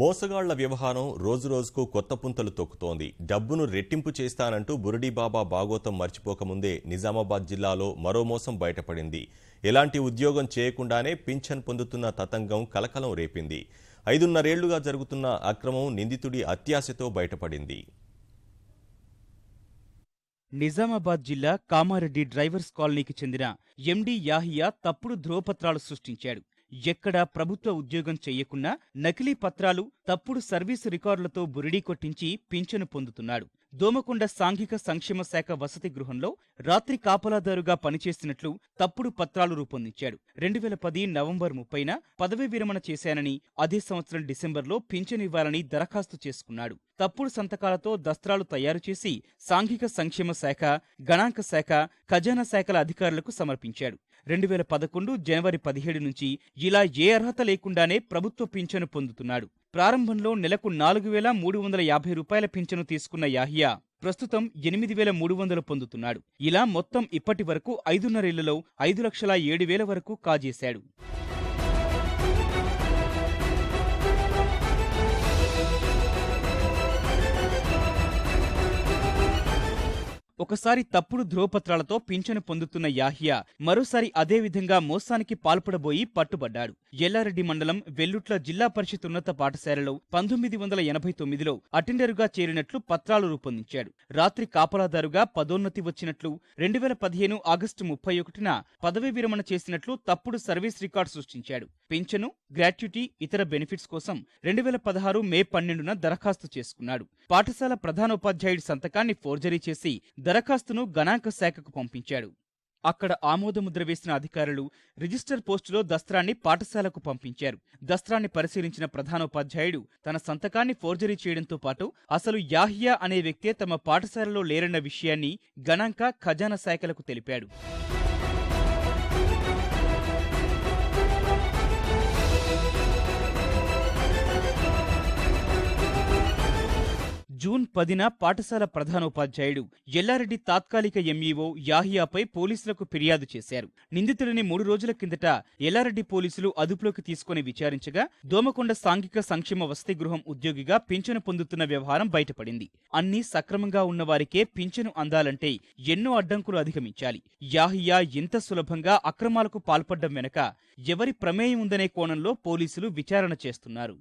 మోసగాళ్ళ వ్యవహారం రోజురోజుకు కొత్త పుంతలు తొక్కుతోంది. డబ్బును రెట్టింపు చేస్తానంటూ బురడీబాబా బాగోతం మర్చిపోకముందే నిజామాబాద్ జిల్లాలో మరో మోసం బయటపడింది. ఎలాంటి ఉద్యోగం చేయకుండానే పింఛన్ పొందుతున్న తతంగం కలకలం రేపింది. ఐదున్నరేళ్ళుగా జరుగుతున్న అక్రమం నిందితుడి అత్యాశతో బయటపడింది. నిజామాబాద్ జిల్లా కామారెడ్డి డ్రైవర్స్ కాలనీకి చెందిన ఎండి యాహియా తప్పుడు ధ్రువపత్రాలు సృష్టించాడు. ఎక్కడా ప్రభుత్వ ఉద్యోగం చెయ్యకున్నా నకిలీ పత్రాలు తప్పుడు సర్వీసు రికార్డులతో బురిడీ కొట్టించి పింఛను పొందుతున్నాడు. దోమకొండ సాంఘిక సంక్షేమ శాఖ వసతి గృహంలో రాత్రి కాపలాదారుగా పనిచేసినట్లు తప్పుడు పత్రాలు రూపొందించాడు. రెండు వేల పది నవంబర్ ముప్పైన పదవీ విరమణ చేశానని అదే సంవత్సరం డిసెంబర్లో పింఛను ఇవ్వాలని దరఖాస్తు చేసుకున్నాడు. తప్పుడు సంతకాలతో దస్త్రాలు తయారు చేసి సాంఘిక సంక్షేమ శాఖ గణాంక శాఖ ఖజానా శాఖల అధికారులకు సమర్పించాడు. రెండు వేల పదకొండు జనవరి పదిహేడు నుంచి ఇలా ఏ అర్హత లేకుండానే ప్రభుత్వ పింఛను పొందుతున్నాడు. ప్రారంభంలో నెలకు నాలుగు వేల మూడు వందల యాభై రూపాయల పింఛను తీసుకున్న యాహియా ప్రస్తుతం ఎనిమిది వేల మూడు వందలు పొందుతున్నాడు. ఇలా మొత్తం ఇప్పటి వరకు ఐదున్నరేళ్ళలో ఐదు లక్షల ఏడు వేల వరకు కాజేశాడు. ఒకసారి తప్పుడు ధ్రువపత్రాలతో పింఛను పొందుతున్న యాహియా మరోసారి అదే విధంగా మోసానికి పాల్పడబోయి పట్టుబడ్డాడు. ఎల్లారెడ్డి మండలం వెల్లుట్ల జిల్లా పరిషత్ ఉన్నత పాఠశాలలో పంతొమ్మిది వందల ఎనభై తొమ్మిదిలో అటెండరుగా చేరినట్లు పత్రాలు రూపొందించాడు. రాత్రి కాపలాదారుగా పదోన్నతి వచ్చినట్లు రెండు వేల పదిహేను ఆగస్టు ముప్పై ఒకటిన పదవీ విరమణ చేసినట్లు తప్పుడు సర్వీస్ రికార్డు సృష్టించాడు. పింఛను గ్రాట్యుటీ ఇతర బెనిఫిట్స్ కోసం రెండు వేల పదహారు మే పన్నెండున దరఖాస్తు చేసుకున్నాడు. పాఠశాల ప్రధానోపాధ్యాయుడి సంతకాన్ని ఫోర్జరీ చేసి దరఖాస్తును గణాంక శాఖకు పంపించాడు. అక్కడ ఆమోదముద్ర వేసిన అధికారులు రిజిస్టర్ పోస్టులో దస్త్రాన్ని పాఠశాలకు పంపించారు. దస్త్రాన్ని పరిశీలించిన ప్రధానోపాధ్యాయుడు తన సంతకాన్ని ఫోర్జరీ చేయడంతో పాటు అసలు యాహియా అనే వ్యక్తే తమ పాఠశాలలో లేరన్న విషయాన్ని గణాంక ఖజానా శాఖలకు తెలిపాడు. జూన్ పదిన పాఠశాల ప్రధానోపాధ్యాయుడు ఎల్లారెడ్డి తాత్కాలిక ఎంఈఓ యాహియాపై పోలీసులకు ఫిర్యాదు చేశారు. నిందితుడిని మూడు రోజుల కిందట ఎల్లారెడ్డి పోలీసులు అదుపులోకి తీసుకుని విచారించగా దోమకొండ సాంఘిక సంక్షేమ వసతి గృహం ఉద్యోగిగా పింఛను పొందుతున్న వ్యవహారం బయటపడింది. అన్ని సక్రమంగా ఉన్నవారికే పింఛను అందాలంటే ఎన్నో అడ్డంకులు అధిగమించాలి. యాహియా ఇంత సులభంగా అక్రమాలకు పాల్పడ్డం వెనక ఎవరి ప్రమేయం ఉందనే కోణంలో పోలీసులు విచారణ చేస్తున్నారు.